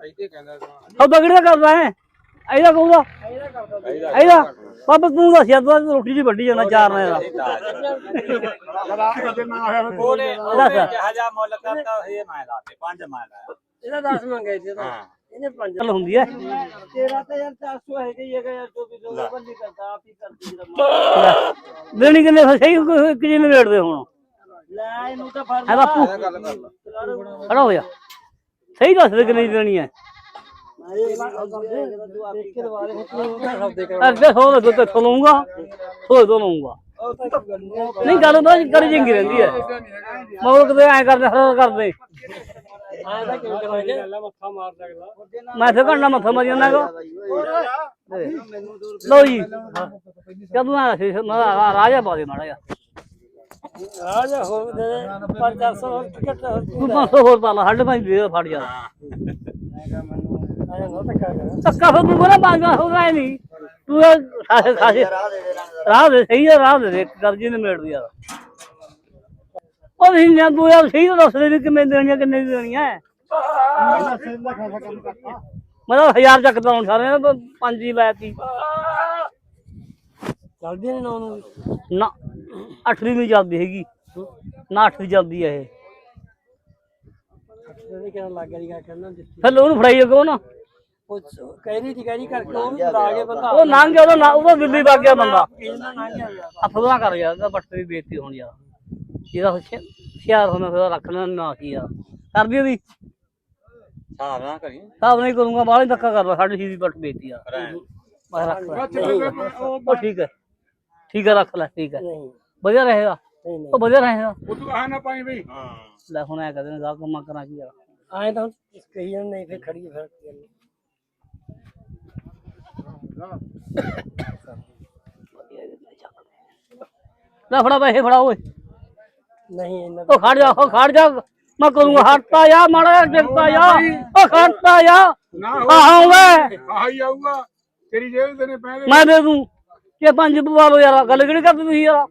ਇੱਥੇ ਕਹਿੰਦਾ ਕਿਹੜਾ ਕਰਦਾ ਹੈ। ਇਹਦਾ ਕਹੂਗਾ। ਇਹਦਾ ਬਾਬਾ ਤੂੰ ਦੱਸ ਯਾਰ ਤੂੰ ਰੋਟੀ ਜੀ ਵੱਡੀ ਜਾਣਾ ਚਾਰ ਨੇ ਦਾ ਉਹਨੇ ਉਹਨੇ ਜਹਾਜ਼ਾ ਮੁੱਲ ਕਰਤਾ ਇਹ ਮੈਂ ਲਾਤੇ ਪੰਜ ਮੈਂ ਲਾਇਆ। ਇਹਦਾ 10 ਮੰਗੇ ਸੀ ਤਾਂ ਇਹਨੇ 5 ਗੱਲ ਹੁੰਦੀ ਹੈ। ਤੇਰਾ ਤਾਂ ਯਾਰ 400 ਹੈਗਾ ਹੀ ਹੈਗਾ ਯਾਰ 2400 ਬੰਦੀ ਕਰਦਾ ਆਪ ਹੀ ਕਰਦੀ ਜਿਹੜਾ ਲੈ, ਦੇਣੀ ਕਿੰਨੇ ਸਹੀ ਕਿੰਨੇ ਨਵੇੜਦੇ ਹੁਣ? ਲੈ ਇਹਨੂੰ ਤਾਂ ਫੜ ਹੈ ਬਾਪੂ। ਖੜਾ ਹੋ ਜਾ। ਸਹੀ ਦੱਸ ਦੇ ਕਿੰਨੀ ਦੇਣੀ ਹੈ। ਤੂੰ ਆਪ ਹੀ ਕਰਵਾ ਦੇ ਤੂੰ ਸੌਦੇ ਅੱਗੇ ਸੌ ਦੇ ਦੁੱਧ ਲਊਂਗਾ। ਸੌ ਦੋ ਲਊਂਗਾ। ਉਹ ਤਾਂ ਗੱਲ ਨਹੀਂ ਨਹੀਂ ਗੱਲ ਤਾਂ ਕਰੀ ਚੰਗੀ ਰਹਿੰਦੀ ਹੈ। ਮਗਰ ਕਿਤੇ ਐ ਕਰਦੇ ਹਰ ਕਰਦੇ। ਤਾਂ ਮੈਂ ਤੇ ਘੰਟਾ ਮੱਥਾ ਮਾਰੀ ਜਾਂਦਾ ਕੋ ਲੋ ਜੀ। ਜਦੋਂ ਆ ਸੀ ਰਾਜਾ ਪਾ ਦੇ ਮਾੜਾ ਆ ਜਾ ਹੋ ਦੇ 500 ਹੋਰ ਟਿਕਟ ਤੂੰ 500 ਹੋਰ ਪਾ ਲਾ ਸਾਢੇ ਪੰਜ ਦੇ ਫੜ ਜਾ ਆਇਆ ਨਾ ਧੱਕਾ ਕਰ। ਧੱਕਾ ਫਿਰ ਤੂੰ ਬੋਲਾ ਪੰਜ ਦਾ ਹੋਗਾ ਨਹੀਂ ਤੂੰ ਖਾਸੇ ਖਾਸੇ ਰਾਹ ਦੇ ਸਹੀ ਹੈ ਰਾਹ ਦੇ ਕਰਜੀ ਨੇ ਮੇੜ ਦਿਆ ਉਹ ਨਹੀਂ ਨਾ ਤੂੰ ਯਾਰ ਸਹੀ ਤਾਂ ਦੱਸ ਦੇ ਵੀ ਕਿੰਨੇ ਦੇਣੀਆਂ ਕਿੰਨੇ ਦੀ ਦੇਣੀਆਂ। ਮੈਂ ਤਾਂ ਹਜ਼ਾਰ ਚੱਕਦਾ ਹੁਣ ਸਾਰੇ ਨੇ ਪੰਜ ਹੀ ਲਾਤੀ ਚੱਲਦੀ ਨਹੀਂ ਨਾ ਉਹਨੂੰ ਨਾ ਅੱਠਵੀਂ ਵੀ ਚੱਲਦੀ ਹੈਗੀ। ਨਾ ਅੱਠਵੀਂ ਚੱਲਦੀ ਹੈ ਇਹ। ਇਹਨੇ ਕਿਹਨਾਂ ਲੱਗ ਗਿਆ ਕਹਿੰਦਾ ਦਿੱਤੀ। ਫਿਰ ਉਹਨੂੰ ਫੜਾਈ ਅੱਗੋਂ ਨਾ। ਉਹ ਕਹਿ ਰਹੀ ਸੀ ਕਹਿ ਰਹੀ ਕਰਕੇ ਉਹ ਵੀ ਬੰਦਾ। ਉਹ ਲੰਘ ਗਿਆ ਉਹਦਾ ਨਾ ਉਹਦਾ ਦਿੱਲੀ ਵਗ ਗਿਆ ਬੰਦਾ। ਇਹਨਾਂ ਲੰਘ ਗਿਆ ਯਾਰ। ਅਫਵਾ ਕਰ ਯਾਰ ਇਹਦਾ ਬੱਟ ਦੀ ਬੇਇੱਜ਼ਤੀ ਹੋਣੀ ਯਾਰ ਇਹਦਾ ਹੁਸ਼ਿਆਰ ਹੋਣਾ ਫਿਰ ਰੱਖ ਲੈਣਾ ਨਾ ਕੀ ਯਾਰ ਕਰਦੀ ਉਹਦੀ? ਹਿਸਾਬ ਨਾ ਕਰੀ। ਸਾਬ ਨਹੀਂ ਕਰੂੰਗਾ ਬਾਹਲੇ ਧੱਕਾ ਕਰਦਾ ਸਾਡੀ ਸੀ ਦੀ ਬੱਟ ਬੇਇੱਜ਼ਤੀ ਆ। ਮੈਂ ਰੱਖ ਲੈ ਉਹ ਠੀਕ ਹੈ। ਠੀਕ ਹੈ ਰੱਖ ਲੈ ਠੀਕ ਹੈ ਨਹੀਂ ਵਧੀਆ ਰਹੇਗਾ ਨਹੀਂ ਨਹੀਂ ਉਹ ਵਧੀਆ ਰਹੇਗਾ ਉਹ ਤੂੰ ਆਹ ਨਾ ਪਾਈ ਬਈ ਹਾਂ ਲੈ ਹੁਣ ਐ ਕਹਦੇ ਨੇ ਗਾ ਕੰਮਾਂ ਕਰਾਂ ਕੀ ਯਾਰ ਆਏ ਤਾਂ ਕਹੀ ਜਾਂਦੇ ਨਹੀਂ ਫਿਰ ਖੜੀ ਫਿਰ ਗੱਲ ਨਹੀਂ। ਲੈ ਫੜਾ ਪੈਸੇ ਫੜਾ ਓਏ ਨਹੀਂ ਇਹਨਾਂ ਉਹ ਖੜ ਜਾ ਉਹ ਖੜ ਜਾ ਮੈਂ ਕਰੂੰਗਾ ਹਟਤਾ ਜਾ ਮਾੜਾ ਜਿਹਾ ਡਿੱਗਤਾ ਜਾ ਨਾ ਨੇ ਮੈਂ ਕਿ ਪੰਜ ਲਓ ਯਾਰ ਗੱਲ ਕਿਹੜੀ ਕਰਦੇ ਤੁਸੀਂ ਯਾਰ?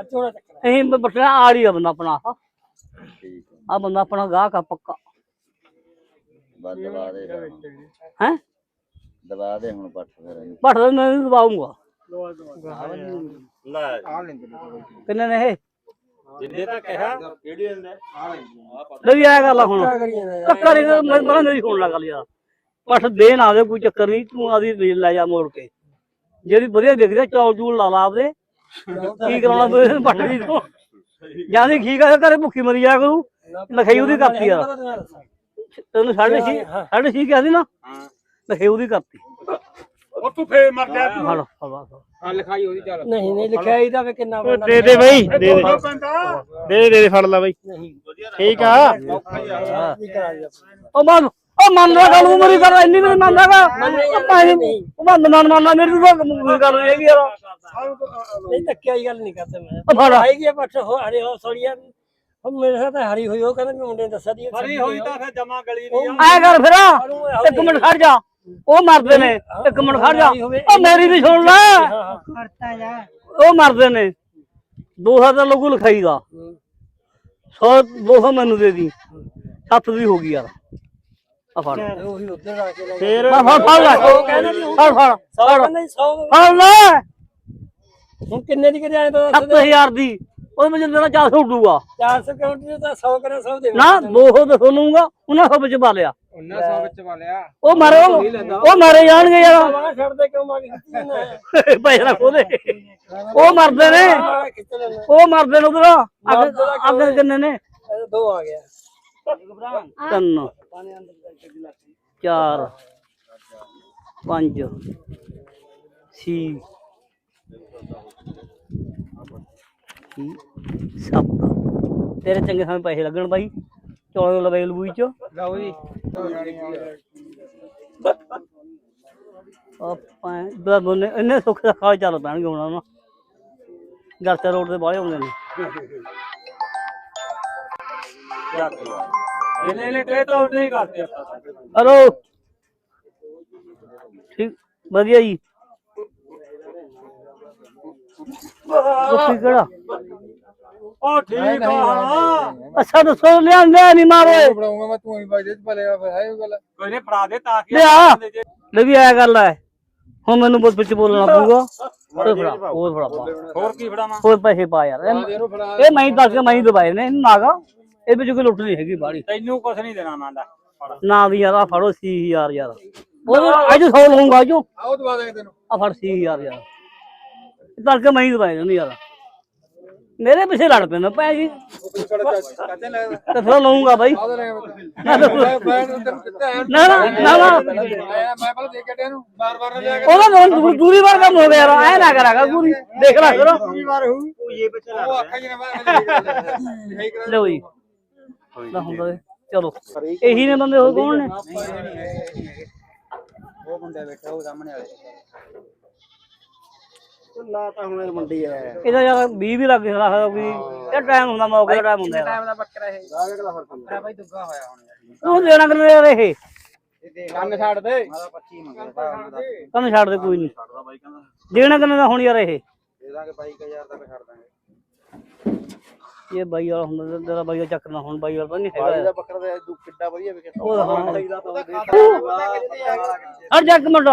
ਅਚੋੜਾ ਚੱਕਰ ਅਸੀਂ ਬਟਨਾ ਆੜੀ ਆ ਬੰਦਾ ਆਪਣਾ ਆ। ਬੰਦਾ ਆਪਣਾ ਗਾਹਕ ਆ ਪੱਕਾ। ਦਬਾ ਦੇ ਹੈ? ਦਬਾ ਦੇ ਹੁਣ ਪੱਟ ਫਿਰ ਪੱਟ ਦੇ ਮੈਂ ਦਬਾਉਂਗਾ ਲੈ। ਕਿੰਨੇ ਨੇ ਇਹ? ਜਿੰਨੇ ਤਾਂ ਕਿਹਾ ਕਿਹੜੀ ਦਿੰਦੇ ਲੈ ਵੀ ਆਇਆ ਗੱਲ ਆ ਹੁਣ। ਕੱਕਾ ਨਹੀਂ ਮੈਂ ਬੜਾ ਮੇਰੀ ਸੁਣ ਲਾ ਗੱਲ ਯਾਰ। ਪੱਠ ਦੇ ਨਾ ਦੇ ਕੋਈ ਚੱਕਰ ਨਹੀਂ ਤੂੰ ਆਦੀ ਲੈ ਜਾ ਮੋੜ ਕੇ। ਜਿਹੜੀ ਵਧੀਆ ਦਿਖਦੀ ਆ, ਚੌਲ ਚੂਲ ਲਾ ਲਾ ਆਪਦੇ। ਕੀ ਕਰਾਉਣਾ ਤੂੰ ਪੱਠ ਦੀ ਤੂੰ? ਜਾਂਦੀ ਠੀਕ ਆ ਘਰੇ ਭੁੱਖੀ ਮਰੀ ਜਾ ਕਰੂ। ਲਖਾਈ ਉਹਦੀ ਕਰਤੀ ਯਾਰ ਤੈਨੂੰ ਸਾਢੇ ਛੇ ਸਾਢੇ ਛੇ ਕਿਹਾ ਸੀ ਨਾ? ਲਖਾਈ ਉਹਦੀ ਕਰਤੀ। ਉਹ ਤੂੰ ਫੇਰ ਮਰ ਜਾ ਤੂੰ। ਹਲੋ ਆ ਲਿਖਾਈ ਉਹਦੀ ਚੱਲ। ਨਹੀਂ ਨਹੀਂ ਲਿਖਿਆ ਇਹਦਾ ਵੀ ਕਿੰਨਾ ਪੈਂਦਾ ਦੇ ਦੇ ਬਈ ਦੇ ਦੇ। ਦੇ ਦੇ ਦੇ ਦੇ ਫੜ ਲੈ ਬਈ। ਨਹੀਂ। ਠੀਕ ਆ? ਜੀ ਉਹ ਮੰਨ ਉਹ ਮੰਨ ਲੈ ਗੱਲ ਉਮਰੀ ਕਰ ਇੰਨੀ ਨਹੀਂ ਮੰਨਦਾਗਾ ਉਹ ਮੰਨ ਮੰਨ ਮੰਨ ਮੇਰੀ ਤਾਂ ਕੋਈ ਗੱਲ ਨਹੀਂ ਹੈਗੀ ਯਾਰ। ਨਹੀਂ ਧੱਕਿਆ ਹੀ ਗੱਲ ਨਹੀਂ ਕਰਦੇ ਮੈਂ। ਆਈ ਗਿਆ ਪੱਠ ਹੋ ਹਰੇ ਹੋ ਸੋੜੀਆਂ ਉਹ ਮੇਰੇ ਸਾਥ ਹਰੀ ਹੋਈ ਉਹ ਕਹਿੰਦਾ ਮੈਂ ਮੁੰਡੇ ਨੂੰ ਦੱਸਿਆ ਦੀ ਹਰੀ ਹੋਈ ਤਾਂ ਫਿਰ ਜਮਾ ਗਲੀ ਨਹੀਂ ਐ ਕਰ ਫਿਰ ਇੱਕ ਮਿੰਟ ਖੜ ਜਾ। ਉਹ ਮਰਦੇ ਨੇ ਇੱਕ ਮਿੰਟ ਖੜ ਜਾ। ਉਹ ਮੇਰੀ ਵੀ ਸੁਣ ਲੈ। ਕਰਤਾ ਜਾ। ਉਹ ਮਰਦੇ ਨੇ। 2000 ਦਾ ਲੋਗੂ ਲਿਖਾਈਗਾ 100 200 ਮੈਨੂੰ ਦੇ ਦੀ। ਸੱਤ ਦੀ ਹੋ ਗਈ ਯਾਰ। ਆ ਫੜ। ਉਹੀ ਉਧਰ ਆ ਕੇ ਲੈ ਫੇਰ ਮੈਂ ਫੜ ਫੜ। ਲੈ ਫੜ ਫੜ ਸੌ ਕਹਿੰਦਾ 100 ਫੜ ਲੈ। ਹੁਣ ਕਿੰਨੇ ਦੀ ਕਰੇ ਆਏ ਤਾਂ 7000 ਦੀ। ਉਹ ਮੈਨੂੰ ਤੇਰਾ 400 ਉੱਡੂਗਾ। 400 ਕਾਊਂਟਰ ਤਾਂ 100 ਕਰੇ 100 ਦੇ ਨਾ 200 ਤਾਂ ਸੁਣੂਗਾ। ਉਹਨਾਂ ਸਭ ਵਿੱਚ ਪਾ ਲਿਆ। ਉਹਨਾਂ ਸੌ ਵਿੱਚ ਪਾ ਲਿਆ। ਉਹ ਮਾਰੇ। ਉਹ ਮਾਰੇ ਜਾਣਗੇ ਯਾਰ। ਬਾਹਰ ਛੱਡ ਦੇ ਕਿਉਂ ਜਾਂਦਾ ਪੈਸੇ ਉਹਦੇ। ਉਹ ਮਰਦੇ ਨੇ। ਉਹ ਮਰਦੇ ਨੇ ਉਧਰ। ਅੱਗੇ ਅੱਗੇ ਕਿੰਨੇ ਨੇ? ਦੋ ਆ ਗਿਆ। ਤਿੰਨ ਚਾਰ ਪੰਜ ਛੇ ਛੇ, ਸੱਤ ਤੇਰੇ ਚੰਗੇ ਸਮੇਂ ਪੈਸੇ ਲੱਗਣ ਬਾਈ ਚੌਲ ਲਵੇ ਲੂਈ ਚ ਲਓ ਜੀ ਆਪਾਂ ਬੜਾ ਬੋਨੇ ਇੰਨੇ ਸੁੱਖ ਦਾ ਖਾ ਚੱਲ ਪੈਣਗੇ ਹੁਣ ਉਹਨਾਂ ਗਰਚਾ ਰੋਡ ਤੇ ਬਾਹਲੇ ਆਉਂਦੇ ਨੇ ਨੇ ਕਹੇ ਤਾਂ ਨਹੀਂ ਕਰਦੇ ਹਲੋ। ਠੀਕ ਵਧੀਆ ਜੀ। ਕੁੱਤੀ ਕਿਹੜਾ? ਉਹ ਠੀਕ ਆ। ਅੱਛਾ ਦੱਸੋ ਲਿਆਂਦਾ ਨਹੀਂ ਮਾਰੇ। ਬਣਾਉਂਗਾ ਮੈਂ ਤੂੰ ਹੀ ਬਾਜੇ ਚ ਭਲੇਗਾ ਫਿਰ ਹੈ ਗੱਲ। ਕੋਈ ਨੇ ਫੜਾ ਦੇ ਤਾਂ ਕਿ ਲਿਆ। ਲੈ ਵੀ ਆਇਆ ਗੱਲ ਹੈ। ਹੁਣ ਮੈਨੂੰ ਬਹੁਤ ਵਿੱਚ ਬੋਲਣਾ ਪਊਗਾ। ਹੋਰ ਫੜਾ ਹੋਰ ਫੜਾ। ਹੋਰ ਕੀ ਫੜਾਵਾਂ? ਹੋਰ ਪੈਸੇ ਪਾ ਯਾਰ। ਇਹ- ਮੈਂ ਦੱਸ ਕੇ ਮੈਂ ਹੀ ਦਵਾਏ ਨੇ ਇਹਨੂੰ ਨਾਗਾ ਇਹ ਵਿੱਚ ਕੋਈ ਲੁੱਟ ਨਹੀਂ ਹੈਗੀ ਬਾੜੀ ਤੈਨੂੰ ਕੁਛ ਨਹੀਂ ਦੇਣਾ ਮੈਂ ਦਾ ਨਾ ਵੀ ਯਾਰ ਆ ਫੜੋ 60000 ਯਾਰ। ਉਹ ਅੱਜ 100 ਲਊਂਗਾ ਜੋ ਆਓ ਦਵਾ ਦੇਂਗੇ ਤੈਨੂੰ। ਆ ਫੜ 60000 ਯਾਰ। ਤੜਕੇ ਮੈਂ ਹੀ ਦਵਾਏ ਨੇ ਯਾਰ। ਮੇਰੇ ਪਿੱਛੇ ਲੜ ਪੈਂਦਾ ਪੈ ਜੀ ਉਹ ਕਿਹੜਾ ਚਾਚੇ ਲੱਗਦਾ ਤੇ ਫਿਰ ਲਊਂਗਾ ਬਾਈ। ਆਹ ਲੈ ਮੈਂ ਮੈਂ ਤੈਨੂੰ ਕਿੱਥੇ ਆਇਆ ਨਾ ਨਾ ਨਾ ਨਾ। ਆਇਆ ਮੈਂ ਪਹਿਲਾਂ ਦੇਖ ਕੇ ਨੂੰ। ਬਾਰ ਬਾਰ ਨਾ ਲਿਆ ਕੇ ਉਹਦਾ ਤਾਂ ਦੂ- ਦੂਰੀ ਵਾਰ ਕੰਮ ਹੋ ਗਿਆ ਯਾਰ ਐ ਨਾ ਕਰਾਗਾ ਦੂਰੀ ਦੇਖ ਲੈ ਫਿਰ ਉਹ ਅੱਖਾਂ ਜਿਹੇ ਮੈਂ ਸਹੀ ਕਰਾ ਲਓ ਜੀ। ਨਾ ਹੁੰਦਾ ਚਲੋ। ਇਹੀ ਨੇ ਬੰਦੇ ਹੋਰ ਕੌਣ ਨੇ? ਉਹ ਮੁੰਡੇ ਬੈਠਾ ਉਹ ਸਾਹਮਣੇ ਵਾਲੇ। ਲਾ ਤਾਂ ਹੁਣ ਮੰਡੀ ਆ। ਇਹਦਾ ਯਾਰ 20 ਵੀ ਲੱਗ ਸਕਦਾ ਕੋਈ ਇਹ ਟਾਈਮ ਹੁੰਦਾ ਮੌਕੇ ਦਾ ਟਾਈਮ ਹੁੰਦਾ ਯਾਰ ਦਾ ਬੱਕਰਾ ਇਹ? ਦਾ ਫ਼ਰਕ ਹੁੰਦਾ ਬਾਈ ਦੁੱਗਾ ਹੋਇਆ ਹੁਣ ਤੂੰ ਦੇਣਾ ਕਿੰਨੇ ਯਾਰ ਇਹ? ਇਹ ਦੇਖ ਕੰਨ ਛੱਡ ਦੇ। ਮਾਦਾ 25 ਮੰਗਦਾ ਤੈਨੂੰ ਛੱਡ ਦੇ। ਕੋਈ ਨਹੀਂ। ਛੱਡਦਾ ਬਾਈ ਕਹਿੰਦਾ ਦੇਣਾ ਕਿੰਨੇ ਦਾ ਹੁਣ ਯਾਰ ਇਹ? ਦੇ ਦਾਂਗੇ 22000 ਤੱਕ ਛੱਡ ਦਾਂਗੇ। ਇਹ ਬਾਈ ਵਾਲਾ ਹੁੰਦਾ ਤੇਰਾ ਬਾਈ ਦਾ ਚੱਕਣਾ ਹੁਣ ਬਾਈ ਵਾਲਾ ਤਾਂ ਨਹੀਂ ਹੈਗਾ। ਯਾਰ। ਬੱਕਰਾ ਦਾ ਤੂੰ ਕਿੱਡਾ ਵਧੀਆ ਵਿਕਿਆ ਉਹ ਤਾਂ ਹਾਂ। ਉਹਦਾ ਜਾ ਇੱਕ ਮਿੰਟ।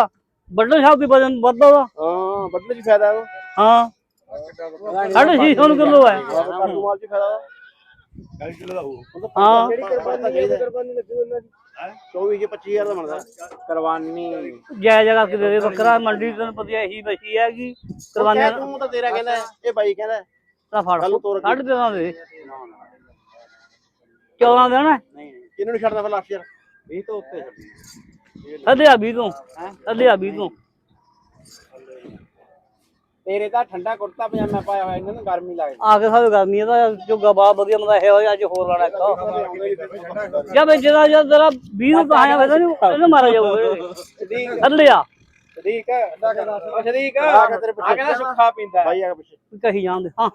ਵੱਡਾ ਸ਼ਾਪ ਦੀ ਵਜਨ ਵੱਧਦਾ ਉਹਦਾ। ਹਾਂ ਵੱਢਣ ਚ ਫਾਇਦਾ ਉਹ। ਹਾਂ। ਸਾਢੇ ਛੇ ਸੌ ਕਿਲੋ ਹੈ ਕਾਟੂ ਮਾਲ ਚ ਫਾਇਦਾ। ਹਾਂ। ਕਿਹੜੀ ਕੁਰਬਾਨੀ ਚਾਹੀਦਾ ਕੁਰਬਾਨੀ ਲੱਗੂ ਇਹਨਾਂ ਦੀ 24 ਚ 25000 ਦਾ ਬਣਦਾ। ਕੁਰਬਾਨੀ। ਜੈ ਜਗ੍ਹਾ ਕਿ ਦੇ ਦੇ ਬੱਕਰਾ। ਮੰਡੀ ਤੈਨੂੰ ਪਤਾ ਇਹੀ ਬਚੀ ਹੈਗੀ। ਕੁਰਬਾਨੀਆਂ ਤੂੰ ਤਾਂ ਤੇਰਾ ਕਹਿੰਦਾ ਇਹ ਬਾਈ ਕਹਿੰਦਾ ਤਾਂ ਫੜ ਕੱਲ੍ਹ ਤੋਰ ਕੇ। ਦੇ ਨਾ ਦੇ। 14 ਦੇਣਾ ਨਹੀਂ ਕਿਹਨੂੰ ਨੀ ਛੱਡਦਾ ਫਿਰ ਲੱਖ ਯਾਰ? 20 ਤੋਂ ਉੱਤੇ ਅੱਧੇ ਆ 20 ਤੋਂ। ਅੱਧੇ ਆ 20 ਤੋਂ। ਤੇਰੇ ਤਾਂ ਠੰਡਾ ਕੁੜਤਾ ਪਜਾਮਾ ਪਾਇਆ ਹੋਇਆ ਇਹਨਾਂ ਨੂੰ ਗਰਮੀ ਲੱਗਦੀ। ਆ ਕੇ ਸਾਡੇ ਗਰਮੀ ਦਾ ਜੋਗਾ ਬਾ ਵਧੀਆ ਮਦਾ ਇਹ ਹੋਇਆ ਅੱਜ ਹੋਰ ਲਾਣਾ ਇੱਕ ਜਾਂ ਵੇ ਜਿਹਦਾ ਜਦ ਤੇਰਾ 20 ਨੂੰ ਪਾਇਆ ਹੋਇਆ ਇਹਨੂੰ ਇਹਨੂੰ ਮਾਰਿਆ ਜਾਊਗਾ ਅੱਲੇ ਆ ਸਦੀਕ। ਉਹ ਸਦੀਕ। ਆ ਤੇਰੇ ਪਿੱਛੇ ਕਹਿੰਦਾ ਸੁੱਖਾ ਪੀਂਦਾ। ਬਾਈ ਆ ਪਿੱਛੇ। ਕਹੀ ਜਾਂਦੇ। ਹਾਂ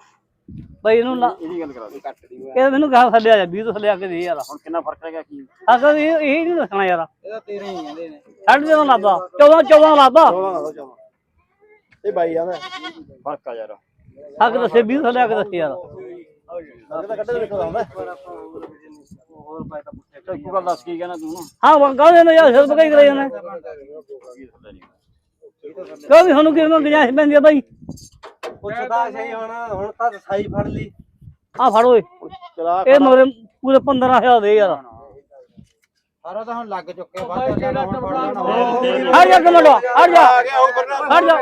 ਬਈ ਇਹਨੂੰ ਲਾ- ਇਹਦੀ ਗੱਲ ਕਰਾ ਦੇ। ਕੱਟ ਦੀ ਇਹ ਮੈਨੂੰ ਕਹਾ ਥੱਲੇ ਆ ਜਾ 20 ਤੋਂ ਥੱਲੇ ਆ ਕੇ ਦੇ ਯਾਰ। ਹੁਣ ਕਿੰਨਾ ਫ਼ਰਕ ਹੈਗਾ ਕੀ? ਅਸਲ ਇਹ ਇਹ ਨਹੀਂ ਦੱਸਣਾ ਯਾਰ। ਇਹਦਾ ਤੇਰੇ ਹੀ ਕਹਿੰਦੇ ਨੇ। ਛੱਡ ਦੇ ਲਾਦਾ 14 14 ਲਾਦਾ 14 ਦਾ 14 ਇਹ ਬਾਈ ਆਂਦਾ ਫ਼ਰਕ ਆ ਯਾਰ। ਹੱਕ ਦੱਸੇ 20 ਥੱਲੇ ਆ ਕੇ ਦੱਸੇ ਯਾਰ। ਤਾਂ ਕੱਢ ਦੇ ਵੇਖਦਾ ਹੁੰਦਾ ਹੋਰ ਪਾਏ ਤਾਂ ਪੁੱਛੇ ਇੱਕ ਗੱਲ ਦੱਸ ਕੀ ਕਹਿਣਾ ਤੂੰ ਹਾਂ ਵੰਗਾ ਦੇ ਨਾ ਯਾਰ ਸਿਰ ਬਕਾਈ ਕਰਾਈ ਜਾਂਦੇ ਕਿਉਂ ਵੀ ਸਾਨੂੰ ਕਿਵੇਂ ਗੁੰਜਾਇਸ਼ ਪੈਂਦੀ ਆ ਬਾਈ? ਪੁੱਛਦਾ ਸਹੀ ਹੁਣ ਹੁਣ ਤਾਂ ਸਾਈ ਫੜ ਲਈ। ਆ ਫੜ ਓਏ। ਚਲਾ ਇਹ ਮੋਰੇ ਪੂਰੇ 15000 ਦੇ ਯਾਰ। ਸਾਰਾ ਤਾਂ ਹੁਣ ਲੱਗ ਚੁੱਕੇ ਵੱਧ ਜਿਹੜਾ ਹਟ ਜਾ ਤੂੰ ਮੁੰਡਾ ਹਟ ਜਾ ਹਟ ਜਾ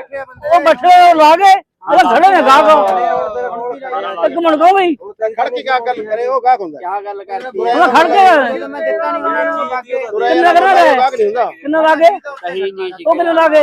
ਉਹ ਬੱਠੇ ਲਾ ਗਏ ਉਹ ਖੜੇ ਨੇ ਗਾਹ ਕੋ ਇੱਕ ਮਿੰਟ ਦੋ ਬਈ। ਖੜ ਕੇ ਕਾ ਗੱਲ ਕਰੇ ਉਹ ਗਾਹ ਹੁੰਦਾ। ਕੀ ਗੱਲ ਕਰਦੀ ਉਹ ਖੜ ਕੇ। ਮੈਂ ਦਿੱਤਾ ਨਹੀਂ ਉਹਨਾਂ ਨੂੰ। ਕਿੰਨਾ ਕਰਨਾ ਕਿੰਨਾ ਲਾਗੇ? ਉਹ ਕਿੰਨਾ ਲਾਗੇ?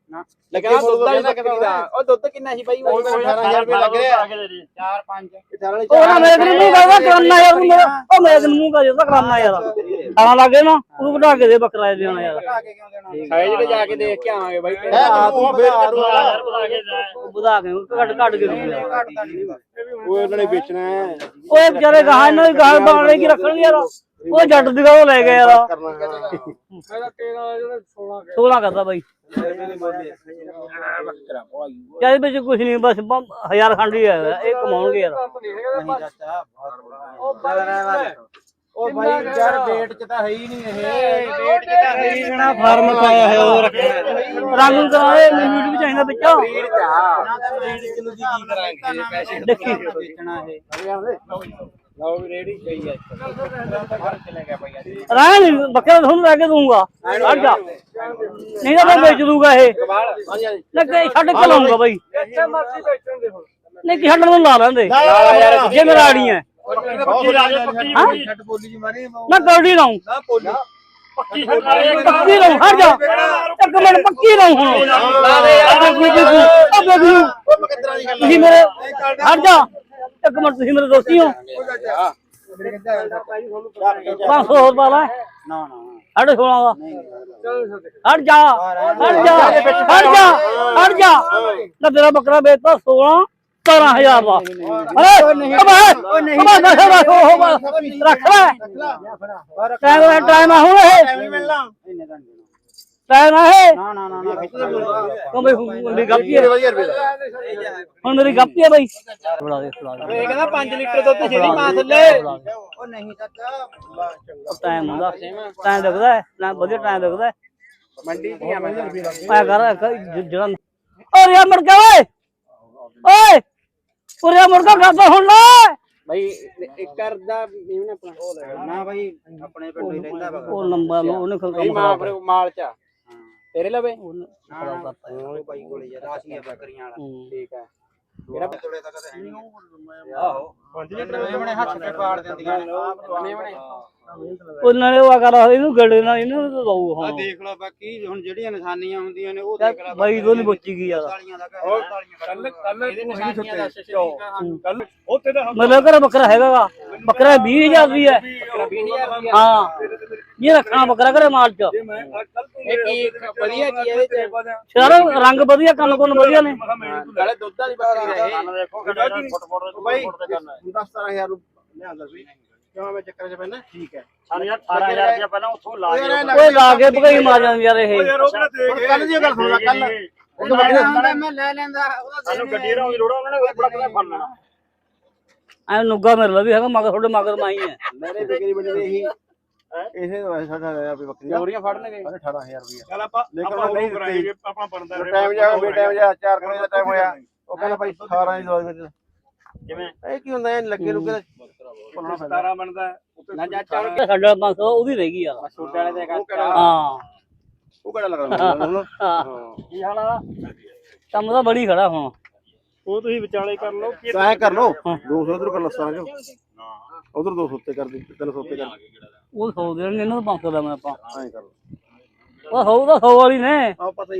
ਲੱਗਿਆ ਦੁੱਧ ਵਾਲੀ ਬੱਕਰੀ ਦਾ ਉਹ ਦੁੱਧ ਕਿੰਨਾ ਸੀ ਬਾਈ? ਉਹ 18000 ਰੁਪਏ ਲੱਗ ਰਿਹਾ। 4 5 18 ਵਾਲੀ ਉਹ ਨਾ ਮੇਰੇ ਨੂੰ ਮੂੰਹ ਕਰਦਾ ਕਰਨਾ ਯਾਰ ਉਹ ਮੇਰੇ ਨੂੰ ਮੂੰਹ ਕਰ ਜਾਂਦਾ ਕਰਨਾ ਯਾਰ। ਤਾਂ ਲੱਗੇ ਨਾ ਉਹ ਕਢਾ ਕੇ ਦੇ ਬੱਕਰਾ ਦੇਣਾ ਯਾਰ। ਆ ਕੇ ਕਿਉਂ ਦੇਣਾ? ਸਾਈਜ਼ ਤੇ ਜਾ ਕੇ ਦੇਖ ਕੇ ਆਵਾਂਗੇ ਬਾਈ। ਉਹ ਫੇਰ ਉਹ ਵਧਾ ਕੇ ਘੱਟ ਘੱਟ ਕੇ ਦੂੰਗਾ ਘਟਦਾ ਨਹੀਂ ਉਹ ਉਹਨਾਂ ਨੇ ਵੇਚਣਾ ਹੈ। ਓਏ ਵਿਚਾਰੇ ਗਾਹਾਂ ਇਹਨਾਂ ਦੀ ਗਾਹ ਬਾਣੇ ਕੀ ਰੱਖਣਗੇ ਯਾਰ। ਉਹ ਜੱਟ ਦੀ ਗੱਲ ਉਹ ਲੈ ਗਏ ਯਾਰ। ਕਰਨਾ ਇਹਦਾ 13 ਜਿਹੜਾ 16 16 ਕਰਦਾ ਬਾਈ। ਚਾਹੇ ਵਿੱਚ ਕੁਝ ਨਹੀਂ ਬਸ ਬੰਮ- ਹਜ਼ਾਰ ਖੰਡ ਹੀ ਹੈ ਇਹ ਕਮਾਉਣਗੇ ਯਾਰ। ਉਹ ਬਾਈ ਯਾਰ ਵੇਟ ਚ ਤਾਂ ਹੈ ਹੀ ਨਹੀਂ ਇਹ। ਵੇਟ ਚ ਤਾਂ ਹੈ ਹੀ ਨਹੀਂ। ਫਾਰਮ ਪਾਇਆ ਹੈ ਉਹ ਰੰਗ ਨੂੰ ਕਰਾਏ ਮੈਨੂੰ ਵੀ ਚਾਹੀਦਾ ਵਿੱਚ ਨਾ ਤਾਂ ਵੇਟ ਚ ਨੂੰ ਕੀ ਕਰਾਂਗੇ ਪੈਸੇ ਦੇਖੀ। ਵੇਚਣਾ ਇਹ। ਲਓ ਵੀ ਰੇੜੀ ਗਈ ਹੈ ਚਲੇ ਗਿਆ ਬਾਈ ਅੱਜ। ਰਾਹ ਨਹੀਂ ਬੱਕਰਾ ਤੁਹਾਨੂੰ ਲੈ ਕੇ ਦੂੰਗਾ ਹਟ ਜਾ। ਨਹੀਂ ਤਾਂ ਮੈਂ ਵੇਚ ਦੂੰਗਾ ਇਹ। ਲੱਗੇ ਛੱਡ ਕੇ ਲਾਉਂਗਾ ਬਾਈ। ਇੱਥੇ ਮਰਜ਼ੀ ਬੈਠਣ ਦੇ ਹੁਣ। ਨਹੀਂ ਕਿ ਛੱਡਣ ਨੂੰ ਲਾ ਲੈਂਦੇ। ਜੇ ਮੇਰਾ ਆੜੀ ਹੈ। ਹਾਂ। ਛੱਡ ਬੋਲੀ ਜੀ ਮਾਰੀ ਨਾ ਗੌਡੀ ਲਾਉਂ ਨਾ ਬੋਲੀ। ਪੱਕੀ ਲਾਉਂ ਹਟ ਜਾ। ਇੱਕ ਮਿੰਟ ਪੱਕੀ ਲਾਉਂ ਹੁਣ। ਲਾ ਦੇ ਯਾਰ। ਉਹ ਬੇਗੂ ਉਹ ਮਕਦਰਾਂ ਦੀ ਗੱਲ ਤੁਸੀਂ ਮੇਰੇ ਹਟ ਜਾ। ਇੱਕ ਮਿੰਟ ਤੁਸੀਂ ਮੇਰੇ ਦੋਸਤੀ ਹੋ 500 ਹੋਰ ਪਾ ਲੈ ਨਾ ਨਾ ਸਾਢੇ 16 ਦਾ। ਹਟ ਜਾ। ਹਟ ਜਾ। ਹਟ ਜਾ। ਹਟ ਜਾ। ਨਾ ਤੇਰਾ ਬੱਕਰਾ ਵੇਚਦਾ 16 17000 ਦਾ। ਓਏ ਓਏ ਨਹੀਂ ਬਸ। ਉਹ ਰੱਖ ਲੈ। ਟਾਈਮ ਟਾਈਮ ਆ ਹੁਣ ਇਹ। ਤਾਂ ਆ ਇਹ ਨਾ ਨਾ ਨਾ ਨਾ ਕੋ ਬਈ ਹੁਣ ਮੇਰੀ ਗਲਤੀ ਹੈ ਹੁਣ ਮੇਰੀ ਗਲਤੀ ਹੈ ਬਈ। ਫੜਾ ਦੇ ਫੜਾ ਦੇ। ਇਹ ਕਹਿੰਦਾ 5 ਲੀਟਰ ਦੁੱਧ ਜਿਹੜੀ ਮਾਂ ਥੱਲੇ। ਉਹ ਨਹੀਂ ਚਾਚਾ ਟਾਈਮ ਹੁੰਦਾ। ਟਾਈਮ ਲੱਗਦਾ ਹੈ। ਨਾ ਵਧੀਆ ਟਾਈਮ ਲੱਗਦਾ ਹੈ। ਮੰਡੀ ਦੀਆਂ ਮੈਂ ਮੈਂ ਕਰ ਜਿਹੜਾ ਓਏ ਯਾਰ ਮੁੜ ਕੇ ਓਏ। ਓਏ ਉਰੇ ਮੁੜ ਕੇ ਗੱਲ ਤਾਂ ਸੁਣ ਲੈ। ਭਾਈ ਇੱਕ ਕਰਦਾ ਮੇਵਨ ਆਪਣਾ। ਨਾ ਭਾਈ ਆਪਣੇ ਪਿੰਡ ਹੀ ਰਹਿੰਦਾ ਉਹ ਨੰਬਰ ਉਹਨੇ ਖਲ ਇਹ ਕੰਮ ਮਾਂ ਖਰਾਬ ਫਿਰ ਮਾਲ ਚ ਤੇਰੇ ਲਵੇ? ਯਾਰ। ਉਹ ਭਾਈ ਕੋਲੇ ਯਾਰ ਆਸੀਆਂ ਬੱਕਰੀਆਂ ਵਾਲਾ। ਹੂੰ। ਠੀਕ ਹੈ। ਕਿਹੜਾ ਤੋਲੇ ਤੱਕ ਤਾਂ ਹੈ ਨਹੀਂ ਆਹੋ। 5 ਲੀਟਰ ਮੇਵਣੇ ਹੱਥ ਤੇ ਪਾੜ ਦਿੰਦੀਆਂ ਨੇ ਮੇਵਣੇ ਉਹ ਨਾਲੇ ਉਹ ਕਰ ਇਹਨੂੰ ਗੜੇ ਨਾਲ ਇਹਨੂੰ ਤਾਂ ਦਊ ਆ ਦੇਖ ਲਓ ਬਾਕੀ ਹੁਣ ਜਿਹੜੀਆਂ ਨਿਸ਼ਾਨੀਆਂ ਹੁੰਦੀਆਂ ਨੇ ਉਹ ਦੇਖ ਲੈ ਬਾਈ ਤੋਂ ਨਹੀਂ ਬੁੱਚੀ ਗਈ ਯਾਰ ਤਾਲੀਆਂ ਦਾ ਕੱਲ ਕੱਲ ਕੱਲ ਇਹਦੇ ਨਿਸ਼ਾਨੀਆਂ ਦੱਸ ਸ਼ਰੀਕ ਕੱਲ ਉੱਥੇ ਦਾ ਮਤਲਬ ਘਰ ਬੱਕਰਾ ਹੈਗਾਗਾ ਬੱਕਰਾ 20000 ਦੀ ਹੈ। 20000 ਰੁਪਏ ਹਾਂ। ਇਹ ਰੱਖਣਾ ਬੱਕਰਾ ਘਰੇ ਮਾਲ ਚ। ਮੈਂ ਕੱਲ ਤੂੰ ਇਹ ਕੀ ਵਧੀਆ ਕੀ ਇਹਦੇ ਚ? ਯਾਰ ਰੰਗ ਵਧੀਆ ਕੰਨ ਕੁੰਨ ਵਧੀਆ ਨੇ। ਨਾਲੇ ਦੁੱਧ ਵਾਲੀ ਬੱਕਰੀ ਰਹੇ ਬਾਈ 17000 ਨੂੰ ਲਿਆਂਦਾ ਸੀ। ਕਿਉਂ ਮੈਂ ਚੱਕਰ ਚ ਪੈਣਾ ਠੀਕ ਹੈ। ਸਾਨੂੰ ਯਾਰ 18000 ਰੁਪਇਆ ਪਹਿਲਾਂ ਉੱਥੋਂ ਲਾ ਓਏ ਲਾ ਕੇ ਭਗਾਈ ਮਾਰ ਜਾਂਦੇ ਯਾਰ ਇਹ। ਯਾਰ ਉਹ ਕਿਹੜਾ ਦੇਖ ਕੱਲ ਦੀ ਗੱਲ ਸੁਣਦਾ ਕੱਲ ਉਹ ਗੱਡੀ ਮੈਂ ਲੈ ਲੈਂਦਾ ਉਹਦਾ ਸਾਨੂੰ ਗੱਡੀ ਰਾਉਂ ਦੀ ਲੋੜ ਆ, ਉਹਨਾਂ ਨੇ ਫੜ ਲੈਣਾ। ਐ ਨੁੱਗਾ ਮੇਰੇ ਲਈ ਵੀ ਹੈਗਾ ਮਗਰ ਤੁਹਾਡੇ ਮਗਰ ਮਾਈ ਹੈ ਮੇਰੇ ਬੱਕਰੀ ਬਣੀ ਇਹੀ ਇਸੇ ਸਾਡਾ ਰੁਪਏ ਬੱਕਰੀ ਚੋਰੀਆਂ ਫੜਨਗੇ। 18000 ਰੁਪਏ ਚੱਲ ਆਪਾਂ ਲੇਕਿਨ ਆਪਾਂ ਨਹੀਂ ਉਹ ਕਰਾਂਗੇ ਆਪਾਂ ਬਣਦਾ ਟਾਈਮ ਜਾ ਬੇ ਟਾਈਮ ਜਾ 4 ਵਜੇ ਦਾ ਟਾਈਮ ਹੋਇਆ। ਉਹ ਕਹਿੰਦਾ ਭਾਈ 18 ਦੀ ਦਵਾਈ ਵਿੱਚ ਜਿਵੇਂ ਇਹ ਕੀ ਹੁੰਦਾ ਇਹ ਲੱਗੇ ਲੁੱਗੇ ਦਾ 17 ਬਣਦਾ ਉੱਤੇ ਨਾ ਚਾਚਾ ਸਾਡਾ 500 ਉਹਦੀ ਰਹਿ ਗਈ ਯਾਰ ਛੋਟੇ ਵਾਲੇ ਦੇ ਕੱਟ ਹਾਂ। ਉਹ ਕਿਹੜਾ ਲੱਗਦਾ ਮੈਨੂੰ ਹਾਂ। ਕੀ ਹਾਲ ਆ? ਕੰਮ ਤਾਂ ਬੜੀ ਖੜਾ ਹੁਣ। ਉਹ ਤੁਸੀਂ ਵਿਚਾਲੇ ਕਰ ਲਓ ਕੀ ਤਾਂ ਐ ਕਰ ਲੋ 200 ਉਧਰ ਕਰ ਲਸਾਂ ਜੋ ਉਧਰ 200 ਉੱਤੇ ਕਰ ਦੇ 300 ਉੱਤੇ ਕਰ ਉਹ ਸੌ ਦੇ ਇਹਨਾਂ ਨੂੰ 500 ਦਾ ਮੈਂ ਆਪਾਂ। ਐ ਕਰ ਉਹ ਹੋਊ ਤਾਂ 100 ਵਾਲੀ ਨੇ। ਆ ਪਤਾ ਹੀ